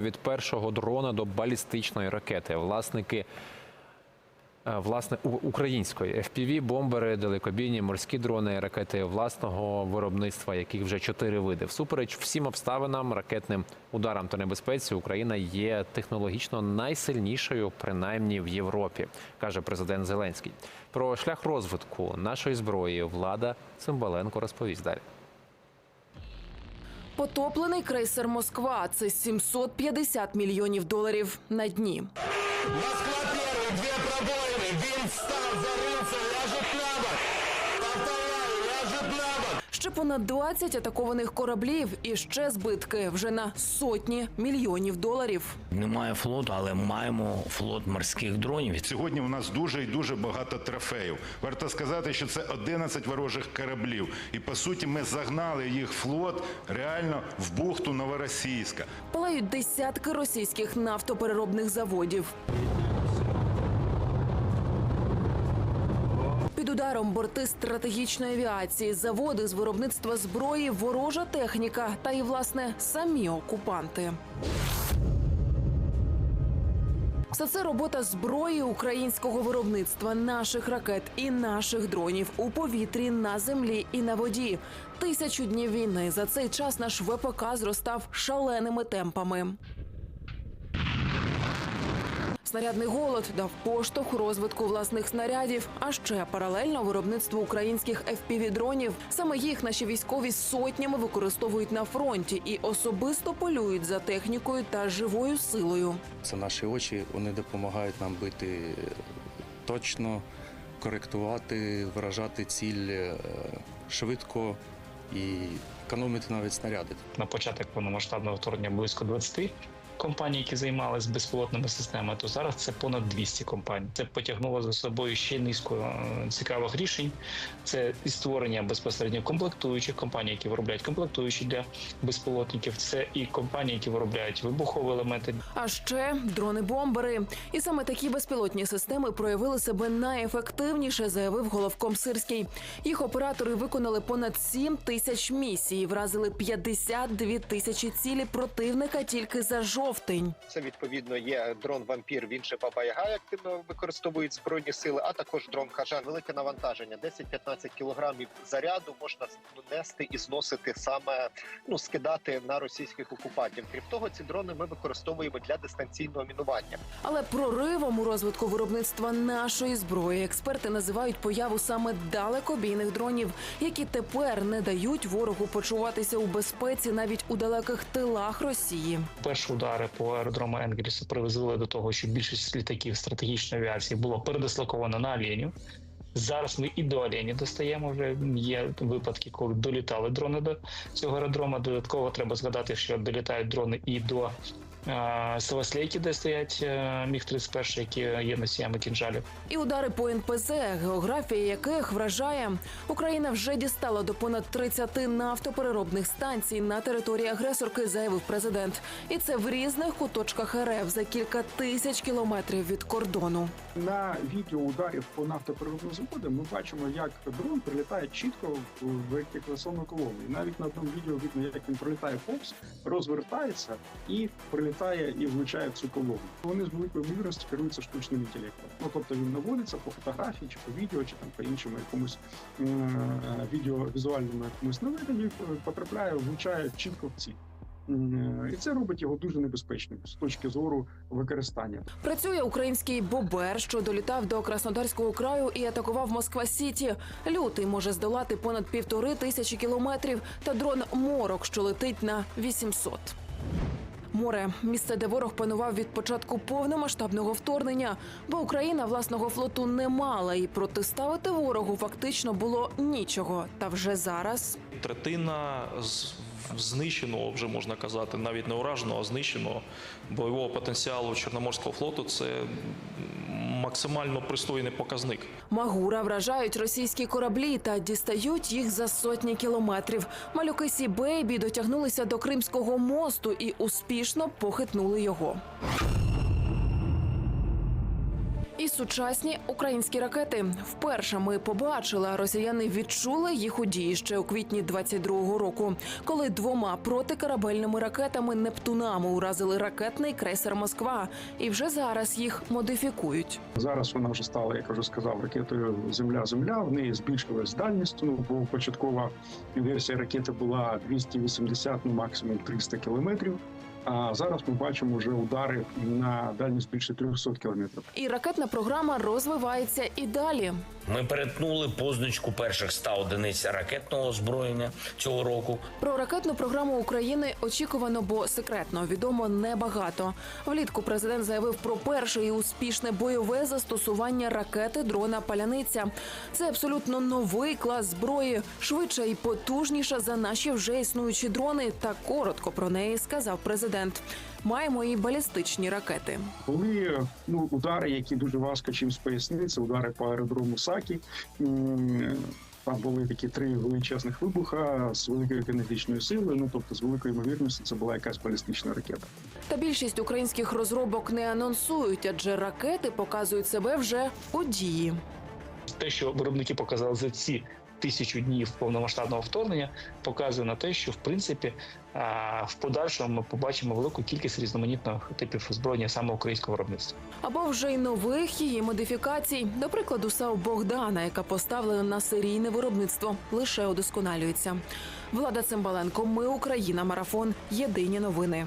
Від першого дрона до балістичної ракети. Власники е, власне української FPV, бомбери, далекобійні морські дрони, ракети власного виробництва, яких вже чотири види. Всупереч всім обставинам, ракетним ударам та небезпеці, Україна є технологічно найсильнішою, принаймні в Європі, каже президент Зеленський. Про шлях розвитку нашої зброї влада Цимбаленко розповість далі. Потоплений крейсер Москва це 750 мільйонів доларів на дні. Москва первый, две пробоины, винт встал, зарылся, Ще понад 20 атакованих кораблів і ще збитки вже на сотні мільйонів доларів. Немає флоту, але маємо флот морських дронів. Сьогодні у нас дуже і дуже багато трофеїв. Варто сказати, що це 11 ворожих кораблів. І по суті, ми загнали їх флот реально в бухту Новоросійська. Палають десятки російських нафтопереробних заводів. Під ударом борти стратегічної авіації, заводи з виробництва зброї, ворожа техніка та і власне самі окупанти. Все це робота зброї українського виробництва, наших ракет і наших дронів у повітрі, на землі і на воді. Тисячу днів війни за цей час наш ВПК зростав шаленими темпами. Снарядний голод дав поштовх розвитку власних снарядів, а ще паралельно виробництву українських FPV-дронів. Саме їх наші військові сотнями використовують на фронті і особисто полюють за технікою та живою силою. Це наші очі, вони допомагають нам бити точно, коректувати, виражати ціль е, швидко і економити навіть снаряди. на початок повномасштабного вторгнення близько 20 компаній, які займалися безпілотними системами, то зараз це понад 200 компаній. Це потягнуло за собою ще низку е, цікавих рішень. Це і створення безпосередньо комплектуючих компаній, які виробляють комплектуючі для безпілотників. Це і компанії, які виробляють вибухові елементи А ще дрони-бомбери. І саме такі безпілотні системи проявили себе найефективніше, заявив головком Сирський. Їх оператори виконали понад 7 тисяч місій, вразили 52 тисячі цілі противника тільки за жовтень. Це відповідно є дрон вампір. Він же баба Яга активно використовують збройні сили, а також дрон Кажан. Велике навантаження. 10-15 кілограмів заряду можна нести і зносити саме ну скидати на російських окупантів. Крім того, ці дрони ми використовуємо для дистанційного мінування. Але проривом у розвитку виробництва нашої зброї експерти називають появу саме далекобійних дронів, які тепер не дають ворогу почуватися у безпеці навіть у далеких тилах Росії. Перші удари по аеродрому Енгельса привезли до того, що більшість літаків стратегічної авіації було передислоковано на Оленів. Зараз ми і до Олені достаємо. Вже є випадки, коли долітали дрони до цього аеродрому. Додатково треба згадати, що долітають дрони і до Севаслейки, де стоять е, міг 31 які є носіями кінжалів. І удари по НПЗ, географія яких вражає, Україна вже дістала до понад 30 нафтопереробних станцій на території агресорки, заявив президент. І це в різних куточках РФ за кілька тисяч кілометрів від кордону. На відео ударів по нафтопереробним заводам ми бачимо, як дрон прилітає чітко в вертикалізовану колону. І навіть на одному відео видно, як він пролітає повз, розвертається і прилітає і влучає в цю колону. Вони з великою ймовірністю керуються штучним інтелектом. Ну тобто він наводиться по фотографії, чи по відео, чи там по іншому якомусь е- відеовізуальному якомусь наведенню, потрапляє, влучає чітко в ціль. І це робить його дуже небезпечним з точки зору використання. Працює український бобер, що долітав до Краснодарського краю і атакував Москва Сіті. Лютий може здолати понад півтори тисячі кілометрів, та дрон морок, що летить на 800. Море. Місце, де ворог панував від початку повномасштабного вторгнення, бо Україна власного флоту не мала, і протиставити ворогу фактично було нічого. Та вже зараз. Третина знищеного, вже можна казати, навіть не ураженого, а знищеного бойового потенціалу Чорноморського флоту це максимально пристойний показник. Магура вражають російські кораблі та дістають їх за сотні кілометрів. Малюки Сі Бейбі дотягнулися до Кримського мосту і успішно похитнули його. І сучасні українські ракети. Вперше ми побачили, росіяни відчули їх у дії ще у квітні 22-го року, коли двома протикорабельними ракетами Нептунами уразили ракетний крейсер Москва, і вже зараз їх модифікують. Зараз вона вже стала, як вже сказав, ракетою Земля-Земля. В неї збільшилась дальність. Ну бо початкова версія ракети була 280, ну максимум 300 кілометрів. А зараз ми бачимо вже удари на дальність більше 300 кілометрів. І ракетна програма розвивається і далі. Ми перетнули позначку перших 100 одиниць ракетного озброєння цього року. Про ракетну програму України очікувано, бо секретно відомо небагато. Влітку президент заявив про перше і успішне бойове застосування ракети дрона Паляниця. Це абсолютно новий клас зброї, швидша і потужніша за наші вже існуючі дрони. Та коротко про неї сказав президент. Маємо і балістичні ракети. Були ну удари, які дуже важко чимось пояснити. Це удари по аеродрому Сакі. Там були такі три величезних вибуха з великою кинетичною силою. Ну тобто, з великою ймовірністю, це була якась балістична ракета. Та більшість українських розробок не анонсують, адже ракети показують себе вже у дії. те, що виробники показали за ці тисячу днів повномасштабного вторгнення, показує на те, що в принципі в подальшому ми побачимо велику кількість різноманітних типів озброєння саме українського виробництва. або вже й нових її модифікацій. До прикладу, САУ Богдана, яка поставлена на серійне виробництво, лише удосконалюється. Влада Цимбаленко, ми Україна, марафон. Єдині новини.